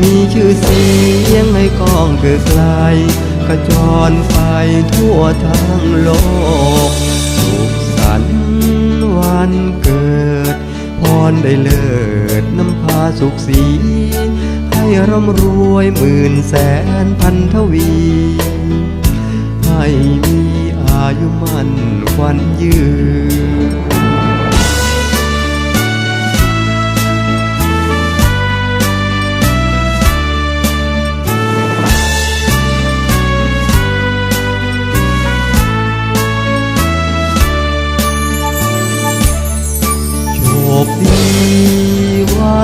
มีชื่อเสียงให้กองเกิดไกลกระจรไปทั่วทั้งโลกสุขสันต์วันเกิด พรได้เลิศน้ำพาสุขสี ให้ร่ำรวยหมื่นแสนพันทวี ให้มีอายุมั่นควันยืน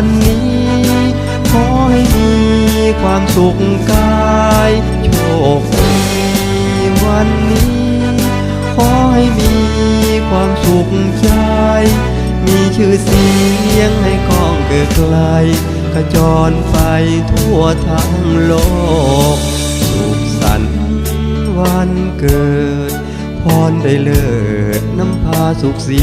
วันนี้ ขอให้มีความสุขกายโชคดีวันนี้ ขอให้มีความสุขใจ มีชื่อเสียงให้กองเกิดไกลกระจรไปทั่วทั้งโลก สุขสันต์วันเกิด พรได้เลิศน้ำพาสุขสี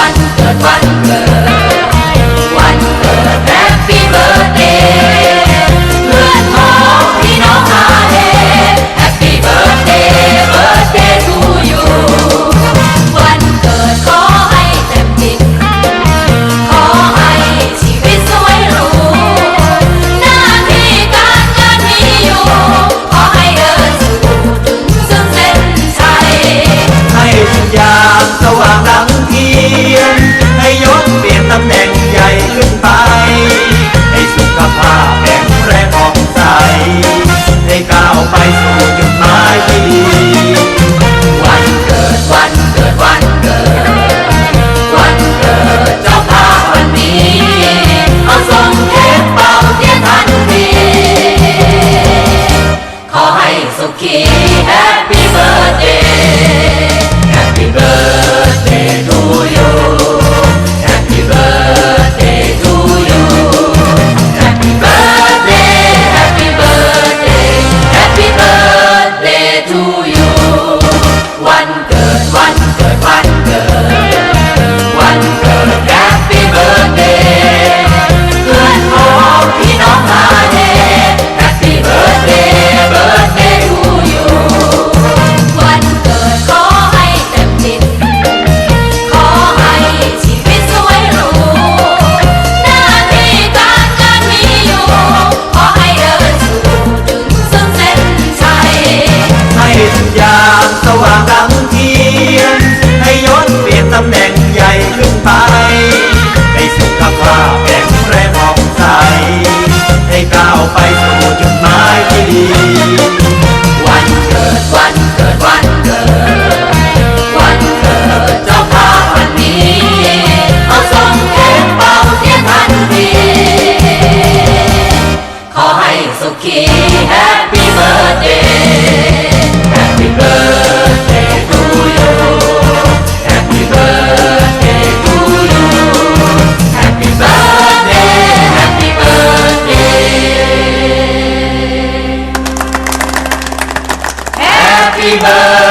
วันเกิดวันเกิด birthday